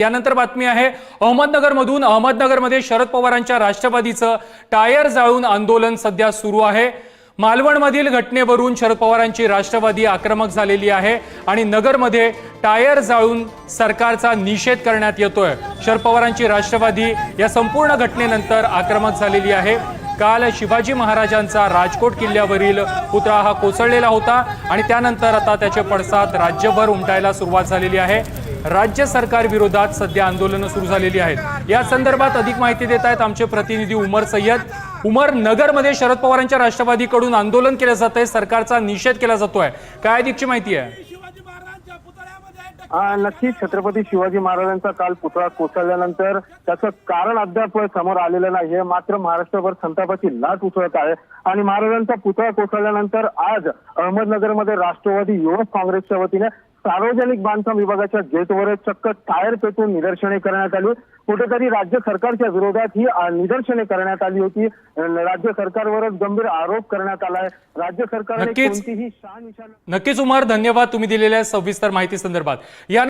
यानंतर बातमी आहे अहमदनगरमधून अहमदनगरमध्ये शरद पवारांच्या राष्ट्रवादीचं टायर जाळून आंदोलन सध्या सुरू आहे. मालवणमधील घटनेवरून शरद पवारांची राष्ट्रवादी आक्रमक झालेली आहे आणि नगरमध्ये टायर जाळून सरकारचा निषेध करण्यात येतोय. शरद पवारांची राष्ट्रवादी या संपूर्ण घटनेनंतर आक्रमक झालेली आहे. काल शिवाजी महाराजांचा राजकोट किल्ल्यावरील पुतळा हा कोसळलेला होता आणि त्यानंतर आता त्याचे पडसाद राज्यभर उमटायला सुरुवात झालेली आहे. राज्य सरकार विरोधात सध्या आंदोलनं सुरू झालेली आहेत. या संदर्भात अधिक माहिती देत आहेत आमचे प्रतिनिधी उमर सय्यद. उमर नगरमध्ये शरद पवारांच्या राष्ट्रवादीकडून आंदोलन केलं जात आहे सरकारचा निषेध केला जातोय. काय अधिकची माहिती आहे? नक्की नक्कीच छत्रपती शिवाजी महाराजांचा काल पुतळा कोसळल्यानंतर त्याचं कारण अद्याप समोर आलेलं नाहीये. मात्र महाराष्ट्रभर संतापाची लाट उसळत आहे. आणि महाराजांचा पुतळा कोसळल्यानंतर आज अहमदनगरमध्ये राष्ट्रवादी युवक काँग्रेसच्या वतीने सार्वजनिक बांधकाम विभागाच्या गेटवर चक्क टायर पेटून निदर्शने करण्यात आली. कुठेतरी राज्य सरकारच्या विरोधात ही निदर्शने करण्यात आली होती. राज्य सरकारवरच गंभीर आरोप करण्यात आलाय. राज्य सरकारने नक्कीच. कोणतीही शान निशाण नक्कीच उमर धन्यवाद तुम्ही दिलेल्या सविस्तर माहिती संदर्भात. या